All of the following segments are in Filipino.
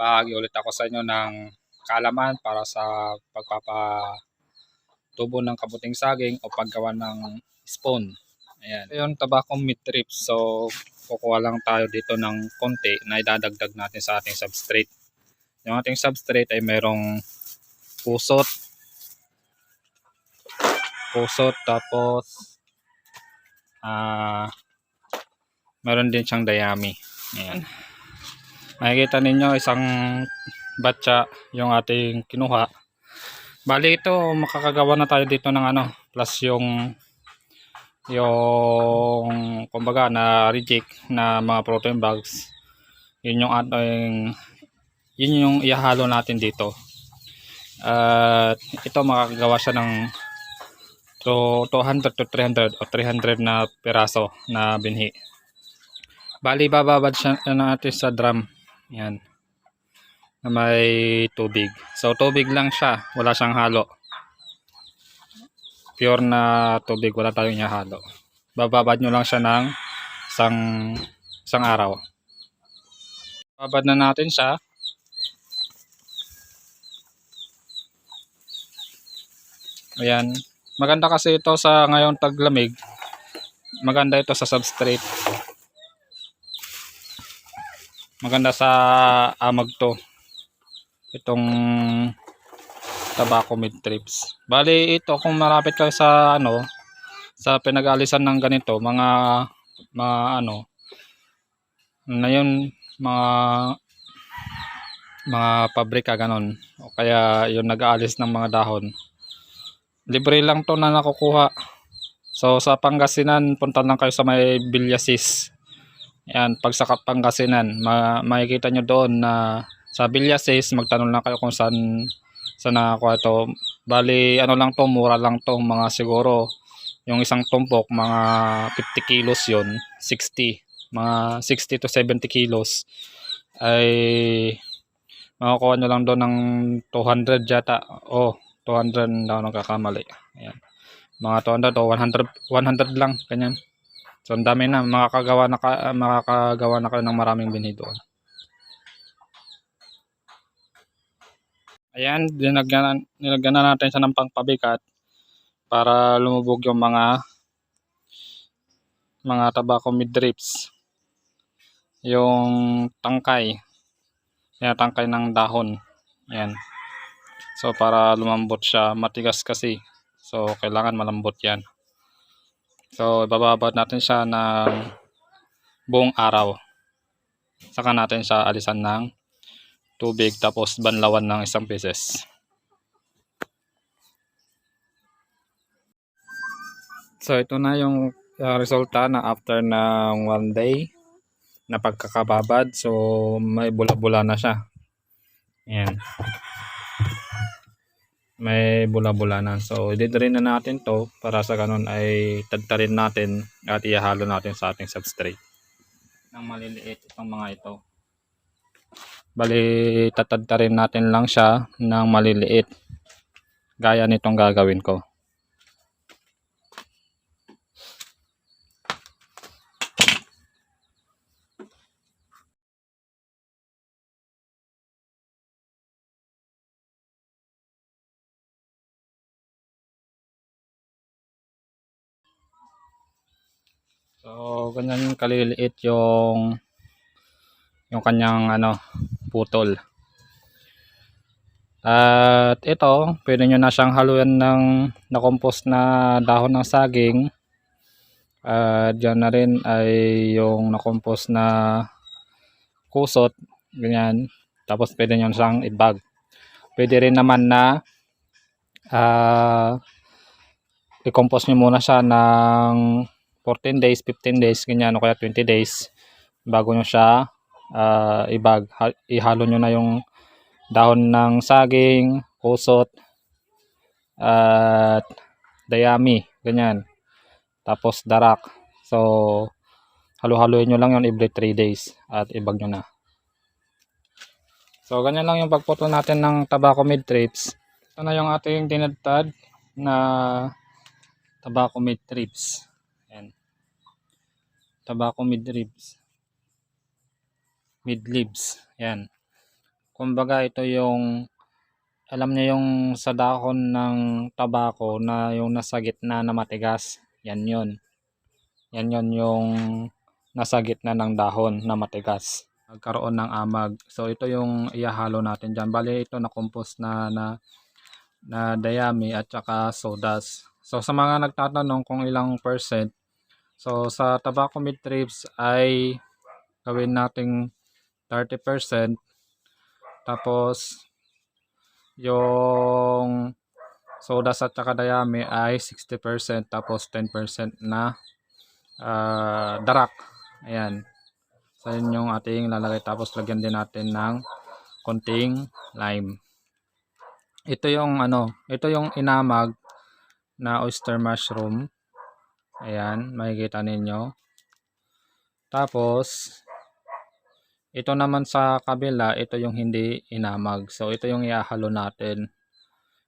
magbabahagi ulit ako sa inyo ng kaalaman para sa pagpapatubo ng kabuting saging o paggawa ng spoon. Ayan. Yung tobacco meat trips. So, kukuha lang tayo dito ng konti na idadagdag natin sa ating substrate. Yung ating substrate ay merong pusot, pusot tapos ah meron din siyang dayami. Ayan. Makikita ninyo isang batcha yung ating kinuha. Bali ito makakagawa na tayo dito ng ano plus yung yung kumbaga na reject na mga protein bags. Yun yung ating yun yung ihahalo natin dito. At ito makakagawa siya ng to 200 to 300 o 300 na piraso na binhi. Bali bababad siya natin sa drum. Yan. Na may tubig. So tubig lang siya, wala siyang halo. Pure na tubig, wala tayong ihalo. Bababad nyo lang siya ng isang isang araw. Babad na natin siya. Ayan. Maganda kasi ito sa ngayon taglamig. Maganda ito sa substrate. Maganda sa amag to. Itong tobacco mid trips. Bali ito kung malapit kayo sa ano sa pinag-alisan ng ganito, mga mga ano na yun mga mga pabrika ganon o kaya yung nag-aalis ng mga dahon libre lang to na nakukuha so sa Pangasinan punta lang kayo sa may Bilyasis yan pag sa Pangasinan ma makikita nyo doon na sa Bilyasis magtanong lang kayo kung saan saan nakakuha ito bali ano lang to mura lang to mga siguro yung isang tumpok mga 50 kilos yon 60 mga 60 to 70 kilos. Ay makukuha nyo lang doon ng 200 yata. Oh 200 na ako nagkakamali. Ayan. Mga 200 o 100 100 lang ganyan so ang dami na makakagawa na ka, makakagawa na kayo ng maraming binhi doon. Ayan dinagyan, nilagyan na natin siya ng pangpabikat para lumubog yung mga mga tobacco mid drips. Yung tangkay. Yan tangkay ng dahon. Yan so para lumambot siya matigas kasi. So kailangan malambot yan so ibababad natin siya ng buong araw saka natin siya alisan ng tubig tapos banlawan ng isang pieces so ito na yung uh, resulta na after ng one day na pagkakababad. So, may bula-bula na siya. Ayan. May bula-bula na. So, i-drain na natin to para sa ganun ay tagtarin natin at ihalo natin sa ating substrate. Nang maliliit itong mga ito. Bali, tatadtarin natin lang siya ng maliliit. Gaya nitong gagawin ko. So, ganyan kaliliit yung yung kanyang ano, putol. At ito, pwede nyo na siyang haluan ng na-compost na dahon ng saging. At dyan na rin ay yung na-compost na kusot, ganyan. Tapos pwede nyo siyang ibag. Pwede rin naman na uh, i-compost nyo muna siya ng 14 days, 15 days, ganyan, o kaya 20 days bago nyo siya uh, ibag. Ha, ihalo nyo na yung dahon ng saging, kusot, at dayami, ganyan. Tapos darak. So, halo-haloin nyo lang yun every 3 days at ibag nyo na. So, ganyan lang yung pagputol natin ng tobacco mid trips. Ito na yung ating tinadtad na tobacco mid trips. Tobacco mid ribs. Mid leaves. Ayan. Kumbaga ito yung alam niyo yung sa dahon ng tabako na yung nasa gitna na matigas. Yan yun. Yan yun yung nasa gitna ng dahon na matigas. Nagkaroon ng amag. So ito yung ihahalo natin dyan. Bali ito na compost na na na dayami at saka sodas. So sa mga nagtatanong kung ilang percent, so sa tobacco mid trips ay gawin nating 30%. Tapos yung sodas at saka dayami ay 60% tapos 10% na ah, darak. Ayan. So yun yung ating lalagay tapos lagyan din natin ng konting lime. Ito yung ano, ito yung inamag na oyster mushroom. Ayan, makikita ninyo. Tapos, ito naman sa kabila, ito yung hindi inamag. So, ito yung iahalo natin.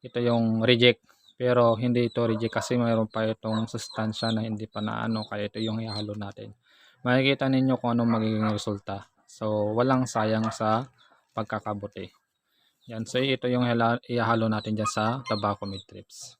Ito yung reject. Pero, hindi ito reject kasi mayroon pa itong sustansya na hindi pa naano. Kaya ito yung ihalo natin. Makikita ninyo kung anong magiging resulta. So, walang sayang sa pagkakabuti. Yan. So, ito yung ihalo natin dyan sa tobacco mid trips.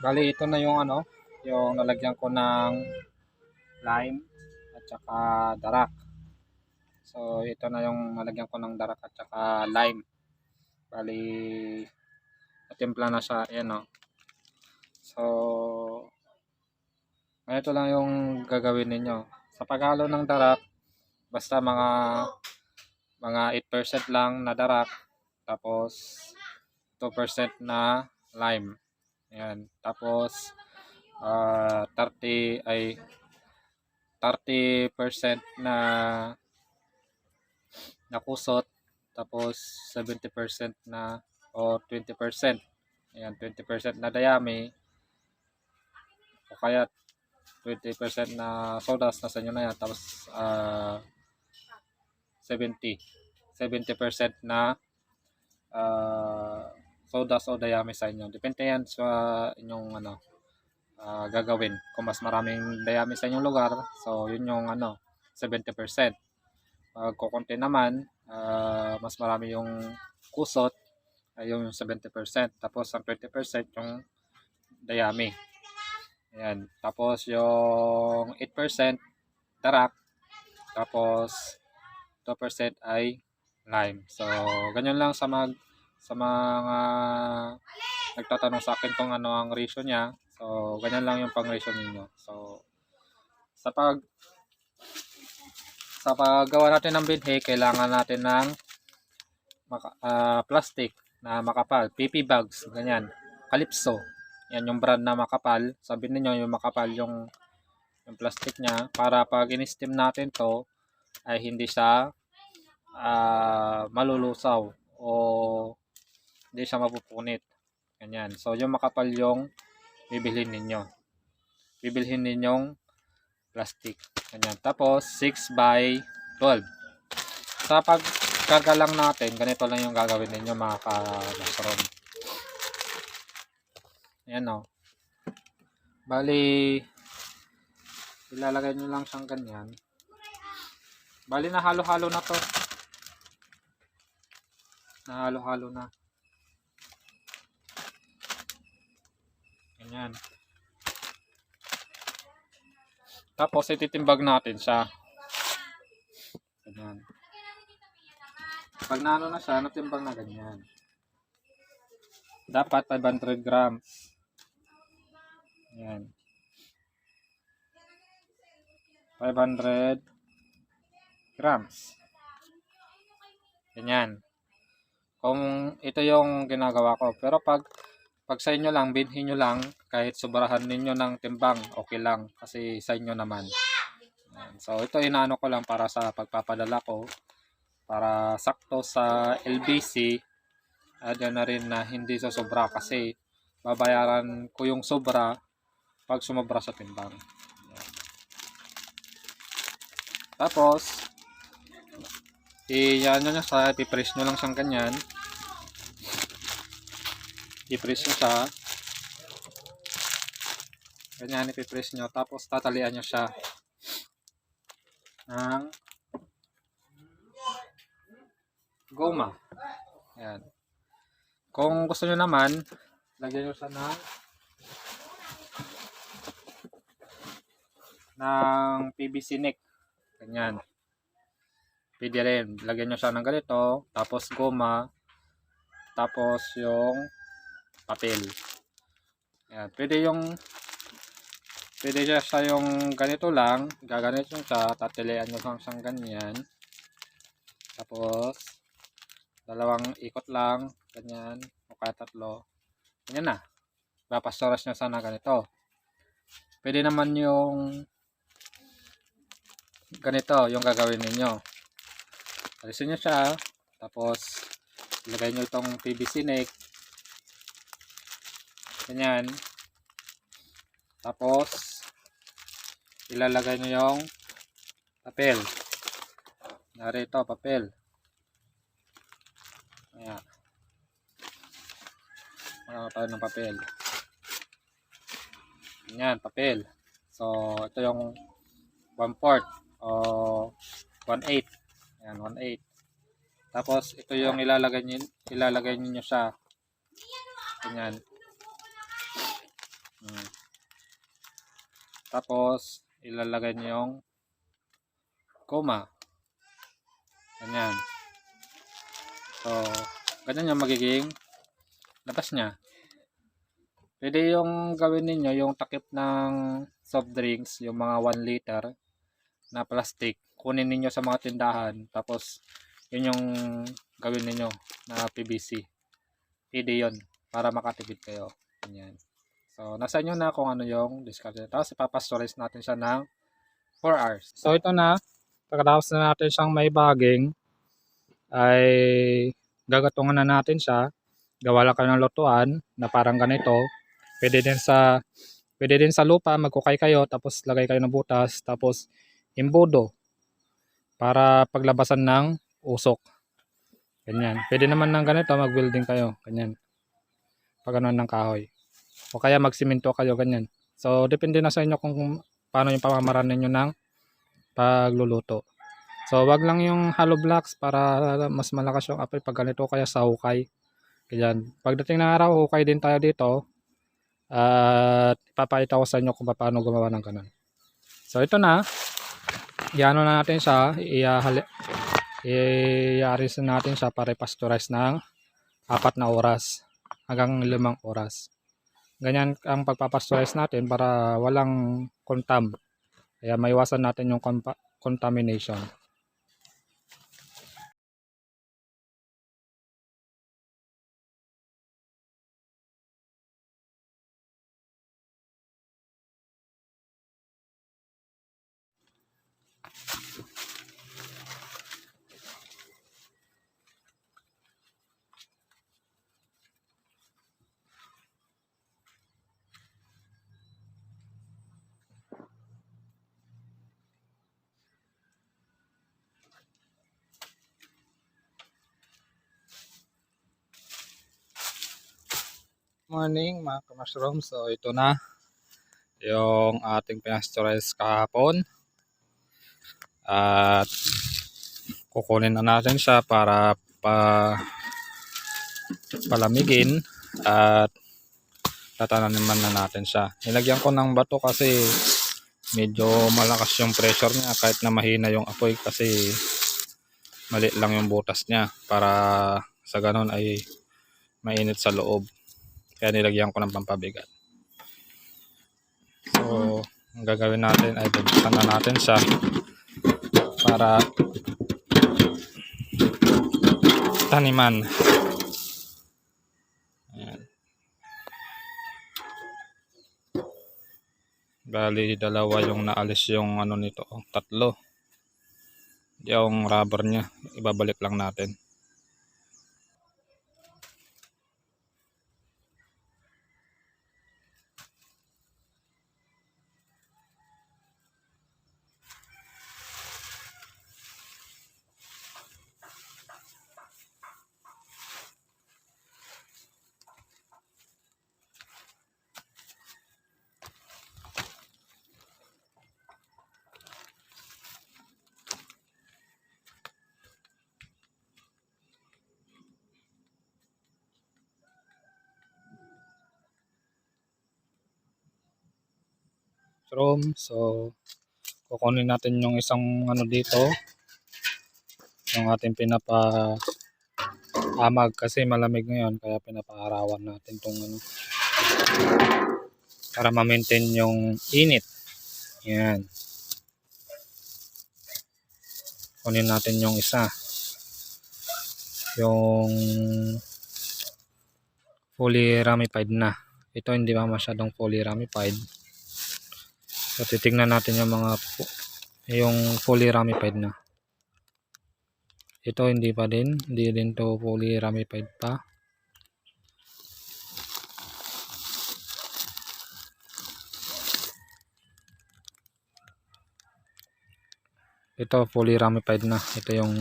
Bali, ito na yung ano, yung nalagyan ko ng lime at saka darak. So, ito na yung nalagyan ko ng darak at saka lime. Bali, natimpla na siya. Ayan o. So, ito lang yung gagawin ninyo. Sa paghalo ng darak, basta mga mga 8% lang na darak. Tapos, 2% na lime. Ayan. Tapos, ah 30 ay 30% na na kusot. Tapos, 70% na o 20%. Ayan, 20% na dayami. O kaya 20% na sodas nasa inyo na yan. Tapos, ah 70. 70% na ah sodas o dayami sa inyo. Depende yan sa inyong ano ah, gagawin. Kung mas maraming dayami sa inyong lugar, so yun yung ano 70%. Pag kukunti naman, ah, mas marami yung kusot, ay yung 70%. Tapos ang 20% yung dayami. Ayan. Tapos yung 8% darak. Tapos 2% ay lime. So, ganyan lang sa mag sa mga nagtatanong sa akin kung ano ang ratio niya. So, ganyan lang yung pang-ratio ninyo. So, sa pag sa paggawa natin ng binhi, kailangan natin ng maka, ah, plastic na makapal, PP bags, ganyan. Calypso. Yan yung brand na makapal. Sabi niyo yung makapal yung yung plastic niya para pag in-steam natin to ay hindi siya ah, malulusaw o hindi siya mapupunit. Ganyan. So, yung makapal yung bibilhin ninyo. Bibilhin ninyong plastic. Ganyan. Tapos, 6 by 12. Sa pagkarga lang natin, ganito lang yung gagawin ninyo mga ka-mushroom. Ayan o. Bali, ilalagay nyo lang siyang ganyan. Bali, nahalo-halo na to. Nahalo-halo na. Ganyan. Tapos, ititimbag natin siya. Ganyan. Pag naano na siya, natimbang na ganyan. Dapat 500 grams. Ayan. 500 grams. Ganyan. Kung ito yung ginagawa ko. Pero pag pag sa inyo lang, binhin nyo lang, kahit sobrahan ninyo ng timbang, okay lang. Kasi sa inyo naman. So, ito inaano ko lang para sa pagpapadala ko. Para sakto sa LBC. Adyan na rin na hindi sa sobra kasi babayaran ko yung sobra pag sumobra sa timbang. Tapos, i-ano nyo sa, i-press nyo lang siyang ganyan. I-press nyo siya. Ganyan, i-press nyo. Tapos, tatalian nyo siya ng goma. Ayan. Kung gusto nyo naman, lagyan nyo siya ng ng PVC neck. Ganyan. Pwede rin. Lagyan nyo siya ng ganito. Tapos goma. Tapos yung papel. Yan. Pwede yung pwede siya, siya yung ganito lang. Gaganit nyo siya. Tatilian nyo lang siyang ganyan. Tapos dalawang ikot lang. Ganyan. O kaya tatlo. Ganyan na. Papastoras nyo sana ganito. Pwede naman yung ganito yung gagawin ninyo. Alisin nyo siya. Tapos, ilagay nyo itong PVC neck. Ganyan. Tapos, ilalagay nyo yung papel. Narito, papel. Ayan. Tayo ng papel. Ganyan, papel. So, ito yung 1-4 o 1-8. Ayan, 1-8. Tapos, ito yung ilalagay nyo, ilalagay niyo siya. Ganyan. Tapos, ilalagay niyo yung koma. Ganyan. So, ganyan yung magiging labas niya. Pwede yung gawin ninyo yung takip ng soft drinks, yung mga 1 liter na plastic. Kunin ninyo sa mga tindahan. Tapos, yun yung gawin ninyo na PVC. Pwede yun para makatipid kayo. Ganyan. So, nasa inyo na kung ano yung discard. Tapos, ipapastorize natin siya ng 4 hours. So, ito na. Pagkatapos na natin siyang may bagging, ay gagatungan na natin siya. Gawa lang kayo ng lutuan na parang ganito. Pwede din sa pwede din sa lupa, magkukay kayo, tapos lagay kayo ng butas, tapos imbudo para paglabasan ng usok. Ganyan. Pwede naman ng ganito, mag-welding kayo. Ganyan. Pag ng kahoy. O kaya magsimento kayo, ganyan. So, depende na sa inyo kung paano yung pamamaraan ninyo ng pagluluto. So, wag lang yung hollow blocks para mas malakas yung apoy pag ganito kaya sa hukay. Ganyan. Pagdating ng araw, hukay din tayo dito. At ipapakita ko sa inyo kung paano gumawa ng ganun. So, ito na. Iano na natin siya. Iahali, i-aris na natin siya para i-pasteurize ng apat na oras hanggang limang oras. Ganyan ang pagpapasteurize natin para walang kontam. Kaya maiwasan natin yung contamination. Morning mga ka-mushroom. So ito na yung ating pinastorize kahapon. At kukunin na natin siya para pa palamigin at tatanaman na natin siya. Nilagyan ko ng bato kasi medyo malakas yung pressure niya kahit na mahina yung apoy kasi mali lang yung butas niya para sa ganon ay mainit sa loob. Kaya nilagyan ko ng pampabigat. So, ang gagawin natin ay bubuksan na natin siya para taniman. Ayan. Bali, dalawa yung naalis yung ano nito. Tatlo. Yung rubber niya. Ibabalik lang natin. Room. So, kukunin natin yung isang ano dito. Yung ating pinapa amag kasi malamig ngayon kaya pinapaarawan natin tong ano para ma-maintain yung init. Yan. Kunin natin yung isa. Yung fully ramified na. Ito hindi pa masyadong fully ramified. So titingnan natin yung mga yung fully ramified na. Ito hindi pa din, hindi din to fully ramified pa. Ito fully ramified na. Ito yung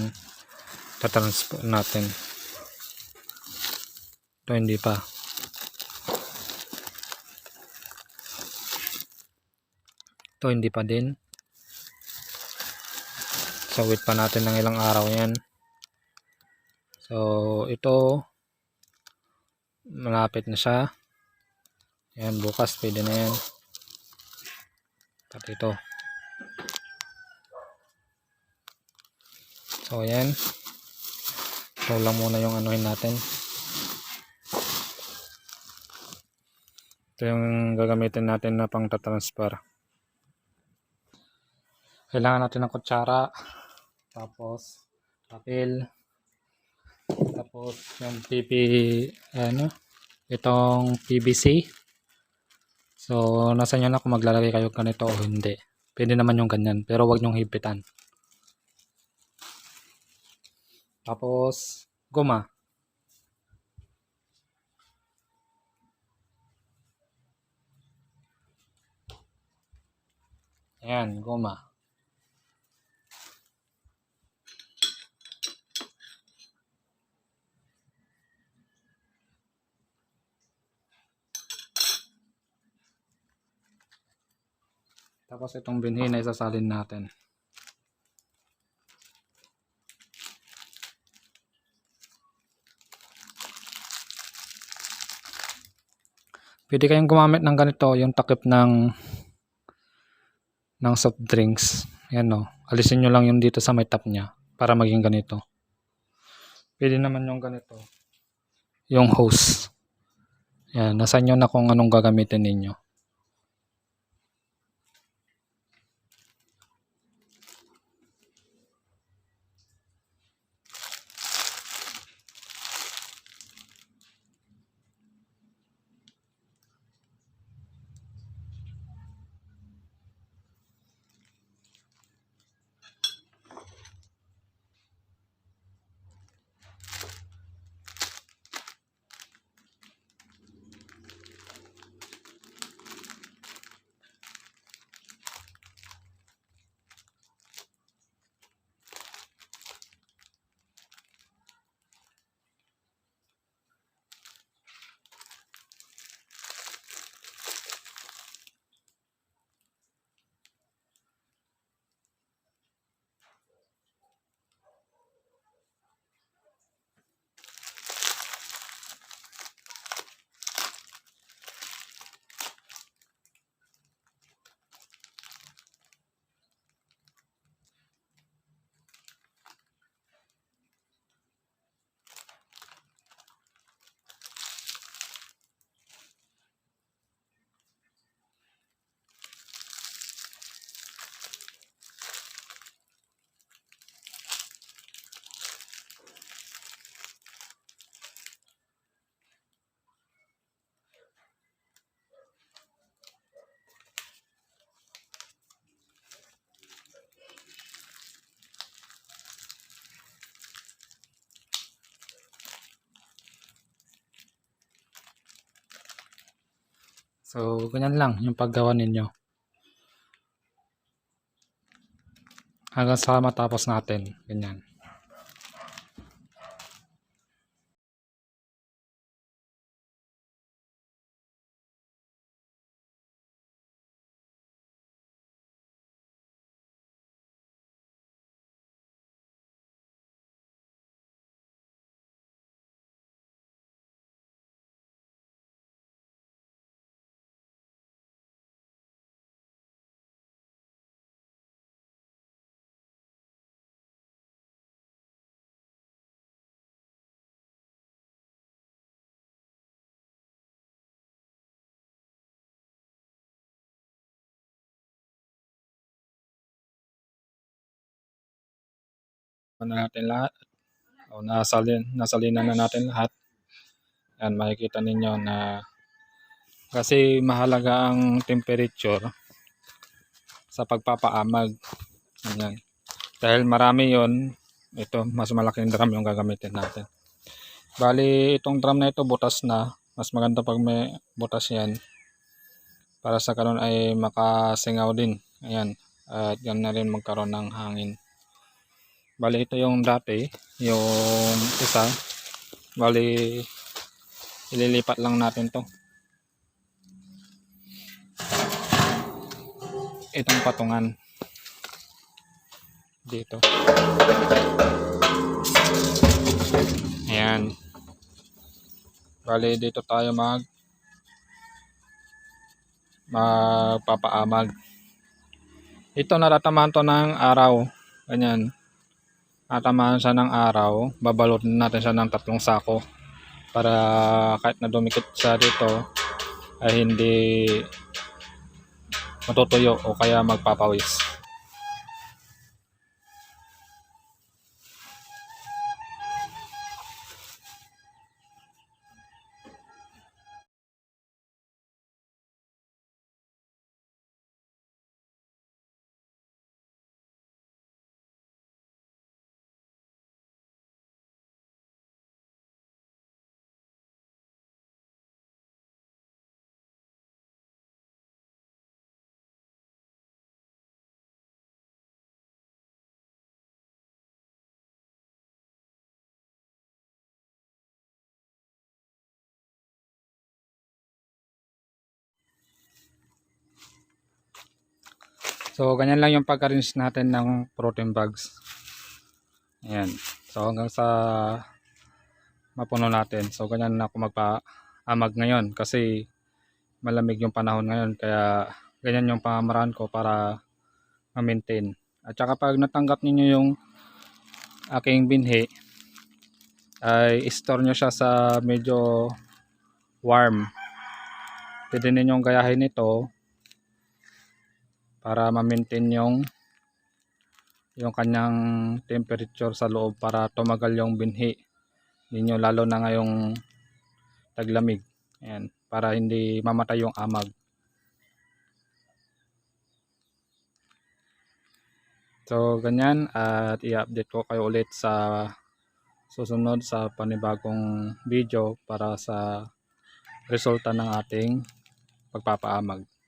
tatransfer natin. Ito hindi pa. Ito hindi pa din. So wait pa natin ng ilang araw yan. So ito malapit na siya. Yan bukas pwede na yan. Pati ito. So yan. Ito lang muna yung anuhin natin. Ito yung gagamitin natin na pang transfer kailangan natin ng kutsara. Tapos papel. Tapos yung PP ano itong PVC so nasa inyo na kung maglalagay kayo ganito o hindi. Pwede naman yung ganyan pero wag nyong hipitan tapos guma ayan guma Tapos itong binhi na isasalin natin. Pwede kayong gumamit ng ganito, yung takip ng ng soft drinks. Yan o. Alisin nyo lang yung dito sa may top niya para maging ganito. Pwede naman yung ganito. Yung hose. Yan. Nasa nyo na kung anong gagamitin ninyo. So, ganyan lang yung paggawa ninyo. Hanggang sa matapos natin. Ganyan. Na natin lahat. O, nasalin, nasalinan na natin lahat. Yan, makikita ninyo na kasi mahalaga ang temperature sa pagpapaamag. Yan. Dahil marami yon ito, mas malaking drum yung gagamitin natin. Bali, itong drum na ito butas na. Mas maganda pag may butas yan. Para sa karon ay makasingaw din. Ayan. At yan na rin magkaroon ng hangin. Bali ito yung dati, yung isa. Bali ililipat lang natin to. Itong patungan dito. Ayan. Bali dito tayo mag magpapaamag. Ito naratamaan to ng araw. Ganyan tatamaan siya ng araw, babalutin natin siya ng tatlong sako para kahit na dumikit siya dito ay hindi matutuyo o kaya magpapawis. So, ganyan lang yung pag-arrange natin ng protein bags. Ayan. So, hanggang sa mapuno natin. So, ganyan na ako magpa-amag ngayon kasi malamig yung panahon ngayon. Kaya, ganyan yung pamamaraan ko para ma-maintain. At saka pag natanggap ninyo yung aking binhi, ay store nyo siya sa medyo warm. Pwede ninyong gayahin ito para ma-maintain yung yung kanyang temperature sa loob para tumagal yung binhi ninyo lalo na ngayong taglamig. Ayan para hindi mamatay yung amag. So ganyan at i-update ko kayo ulit sa susunod sa panibagong video para sa resulta ng ating pagpapaamag